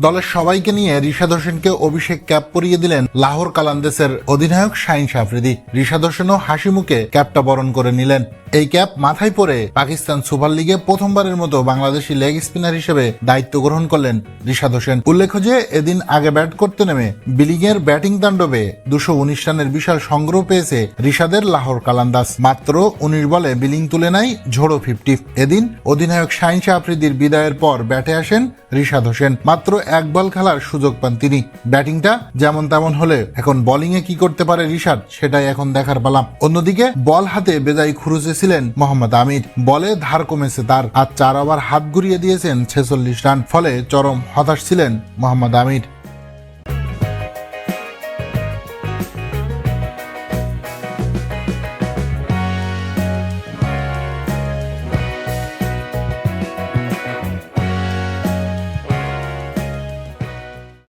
দলের সবাইকে নিয়ে রিশাদ হোসেনকে অভিষেক ক্যাপ পরিয়ে দিলেন লাহোর কালান্দেসের অধিনায়ক শাহিন সাফরিদি। রিশাদ হোসেনও হাসি মুখে ক্যাপটা বরণ করে নিলেন। এই ক্যাপ মাথায় পরে পাকিস্তান সুপার লিগে প্রথমবারের মতো বাংলাদেশি লেগ স্পিনার হিসেবে দায়িত্ব গ্রহণ করলেন রিশাদ হোসেন। উল্লেখ্য যে, এদিন আগে ব্যাট করতে নেমে বিলিংয়ের ব্যাটিং তাণ্ডবে দুশো উনিশ রানের বিশাল সংগ্রহ পেয়েছে রিশাদের লাহোর কালান্দাস মাত্র উনিশ বলে বিলিং তুলে নেয় ঝোড়ো ফিফটি। এদিন অধিনায়ক শাহিন শাহ আফ্রিদির বিদায়ের পর ব্যাটে আসেন রিশাদ হোসেন। মাত্র এক বল খেলার সুযোগ পান তিনি। ব্যাটিংটা যেমন তেমন হলে এখন বোলিং এ কি করতে পারে রিশাদ, সেটাই এখন দেখার পালাম অন্যদিকে বল হাতে বেজায় খুরুজে ছিলেন মোহাম্মদ আমির। বলে ধার কমেছে তার। আর চার ওভার হাত ঘুরিয়ে দিয়েছেন ছেচল্লিশ রান। ফলে চরম হতাশ ছিলেন মোহাম্মদ আমির।